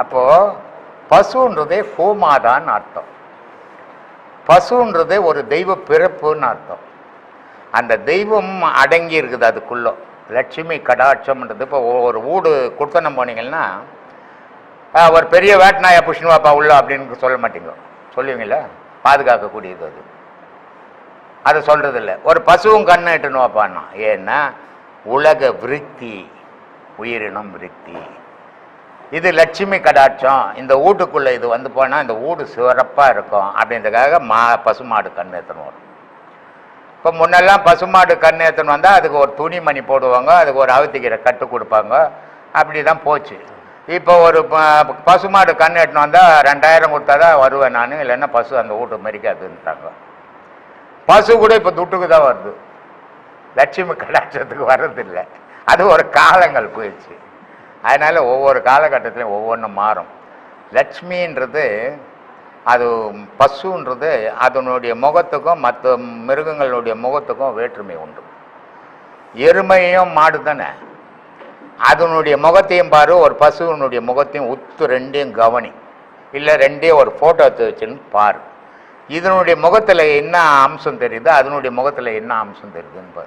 அப்போது பசுன்றதே கோமாதான்னு அர்த்தம். பசுன்றதே ஒரு தெய்வ பிறப்புன்னு அர்த்தம். அந்த தெய்வம் அடங்கி இருக்குது அதுக்குள்ளே. லட்சுமி கடாட்சம்ன்றது. இப்போ ஒரு வீடு கொடுத்தனம் போனீங்கன்னா ஒரு பெரிய வேட்டநாயா புஷ்ணுவாப்பா உள்ள அப்படின்னு சொல்ல மாட்டீங்க சொல்லுவீங்களா? பாதுகாக்கக்கூடியது அது. அதை சொல்கிறதில்ல ஒரு பசுவும் கண்ணு எட்டுன்னு வைப்பான்னா ஏன்னா உலக விருத்தி உயிரினம் விருத்தி. இது லட்சுமி கடாட்சம். இந்த வீட்டுக்குள்ளே இது வந்து போனால் இந்த வீடு சிறப்பாக இருக்கும். அப்படின்றதுக்காக மா பசுமாடு கண் ஏற்றணும் வரும் இப்போ முன்னெல்லாம் பசுமாடு கண் ஏற்றணும் வந்தால் அதுக்கு ஒரு துணிமணி போடுவாங்க அதுக்கு ஒரு அவுத்திக்கிற கட்டு கொடுப்பாங்க. அப்படி தான் போச்சு. இப்போ ஒரு பசுமாடு கண் ஏற்றணும் வந்தால் ரெண்டாயிரம் கொடுத்தா தான் வருவேன் நான். இல்லைன்னா பசு அந்த வீட்டு மறிக்காதுன்ட்டாங்க பசு கூட இப்போ துட்டுக்கு தான் வருது. லட்சுமி கடாட்சத்துக்கு வர்றதில்லை. அது ஒரு காலங்கள் போயிடுச்சு. அதனால் ஒவ்வொரு காலகட்டத்திலையும் ஒவ்வொன்றும் மாறும். லட்சுமின்றது அது பசுன்றது அதனுடைய முகத்துக்கும் மற்ற மிருகங்களுடைய முகத்துக்கும் வேற்றுமை உண்டு. எருமையும் மாடு தானே? அதனுடைய முகத்தையும் பாரு ஒரு பசுவினுடைய முகத்தையும் உத்து ரெண்டையும் கவனி. இல்லை ரெண்டையும் ஒரு ஃபோட்டோ எடுத்து வச்சுன்னு பாரு. இதனுடைய முகத்தில் என்ன அம்சம் தெரியுது அதனுடைய முகத்தில் என்ன அம்சம் தெரியுதுன்னு பாரு.